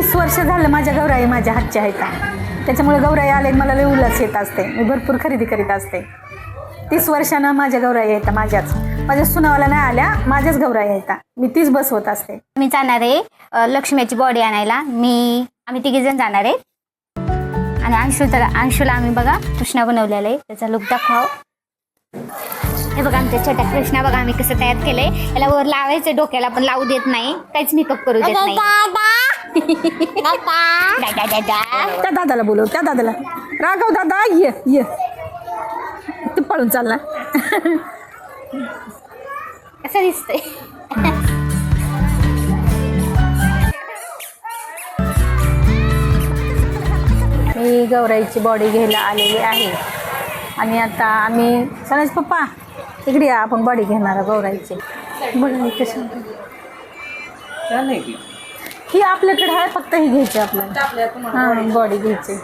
तीस वर्ष झालं माझ्या गौराई माझ्या हातच्या आहेत. त्याच्यामुळे गौराई आले मला उल्हास येत असते. मी भरपूर खरेदी करीत असते. तीस वर्षानं माझ्या गौराई येतात माझ्याच. माझ्या सुनावाला नाही आल्या माझ्याच गौराई येतात मी तीच बसवत असते. मी जाणार आहे लक्ष्मीची बॉडी आणायला. मी आम्ही तिघे जण जाणार आहे. आणि अंशू तर अंशूला आम्ही बघा कृष्णा बनवलेला आहे. त्याचा लुक दाखव हे बघा आमच्या छोट्या कृष्णा बघा आम्ही कसं तयार केलंय. याला वर लावायचं डोक्याला पण लावू देत नाही. काहीच मेकअप करू देत नाही. त्या दादाला बोलव त्या दादाला. राघव दादा ये ये. ते पळून चालला कसं दिसतंय. मी गौराईची बॉडी घ्यायला आलेली आहे. आणि आता आम्ही सणाज पप्पा इकडे या आपण बॉडी घेणार गौराईची. बघा कशी ही आपल्याकडे आहे फक्त ही घ्यायची आपल्याला. हाँ बॉडी घ्यायची.